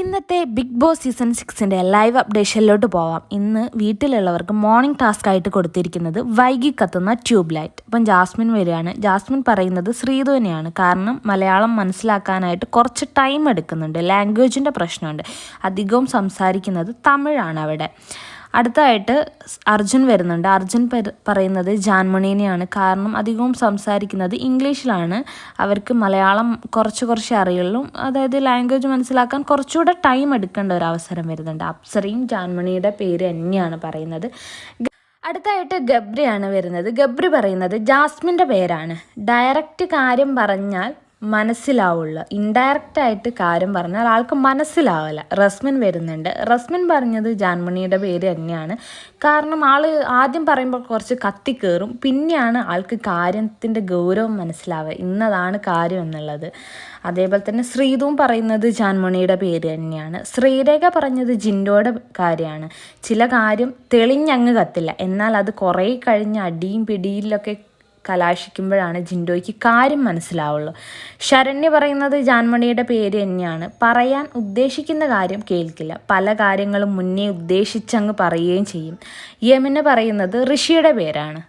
ഇന്നത്തെ big boss season സിക്സിന്റെ live അപ്ഡേഷനിലോട്ട് പോവാം. ഇന്ന് വീട്ടിലുള്ളവർക്ക് മോർണിംഗ് ടാസ്ക് ആയിട്ട് കൊടുത്തിരിക്കുന്നത് വൈകി കത്തുന്ന ട്യൂബ് ലൈറ്റ് അപ്പം ജാസ്മിൻ വരികയാണ്. ജാസ്മിൻ പറയുന്നത് ശ്രീധുവിനെയാണ്. കാരണം മലയാളം മനസ്സിലാക്കാനായിട്ട് കുറച്ച് ടൈം എടുക്കുന്നുണ്ട്. ലാംഗ്വേജിന്റെ പ്രശ്നമുണ്ട്. അധികവും സംസാരിക്കുന്നത് തമിഴാണ് അവിടെ. അടുത്തതായിട്ട് അർജുൻ വരുന്നുണ്ട്. അർജുൻ പറയുന്നത് ജാൻമണീനെയാണ്. കാരണം അധികവും സംസാരിക്കുന്നത് ഇംഗ്ലീഷിലാണ്. അവർക്ക് മലയാളം കുറച്ച് കുറച്ച് അറിയുള്ളൂ. അതായത് ലാംഗ്വേജ് മനസ്സിലാക്കാൻ കുറച്ചുകൂടെ ടൈം എടുക്കേണ്ട ഒരു അവസരം വരുന്നുണ്ട്. അപ്സറയും ജാൻമണിയുടെ പേര് തന്നെയാണ് പറയുന്നത്. അടുത്തായിട്ട് ഗബ്രിയാണ് വരുന്നത്. ഗബ്രി പറയുന്നത് ജാസ്മിന്റെ പേരാണ്. ഡയറക്റ്റ് കാര്യം പറഞ്ഞാൽ മനസ്സിലാവുള്ളൂ. ഇൻഡയറക്റ്റ് ആയിട്ട് കാര്യം പറഞ്ഞാൽ ആൾക്ക് മനസ്സിലാവില്ല റസ്മിൻ വരുന്നുണ്ട്. റസ്മിൻ പറഞ്ഞത് ജാൻമണിയുടെ പേര് തന്നെയാണ്. കാരണം ആൾ ആദ്യം പറയുമ്പോൾ കുറച്ച് കത്തി കയറും പിന്നെയാണ് ആൾക്ക് കാര്യത്തിന്റെ ഗൗരവം മനസ്സിലാവുക. ഇന്നതാണ് കാര്യം എന്നുള്ളത്. അതേപോലെ തന്നെ ശ്രീതുവും പറയുന്നത് ജാൻമണിയുടെ പേര് തന്നെയാണ്. ശ്രീരേഖ പറഞ്ഞത് ജിൻഡോയുടെ കാര്യമാണ്. ചില കാര്യം തെളിഞ്ഞങ്ങ് കത്തില്ല. എന്നാൽ അത് കുറേ കഴിഞ്ഞ് അടിയും പിടിയിലൊക്കെ കലാശിക്കുമ്പോഴാണ് ജിൻഡോയ്ക്ക് കാര്യം മനസ്സിലാവുള്ളൂ. ശരണ്യ പറയുന്നത് ജാൻമണിയുടെ പേര് തന്നെയാണ്. പറയാൻ ഉദ്ദേശിക്കുന്ന കാര്യം കേൾക്കില്ല. പല കാര്യങ്ങളും മുന്നേ ഉദ്ദേശിച്ചങ്ങ് പറയുകയും ചെയ്യും. യമിന് പറയുന്നത് ഋഷിയുടെ പേരാണ്.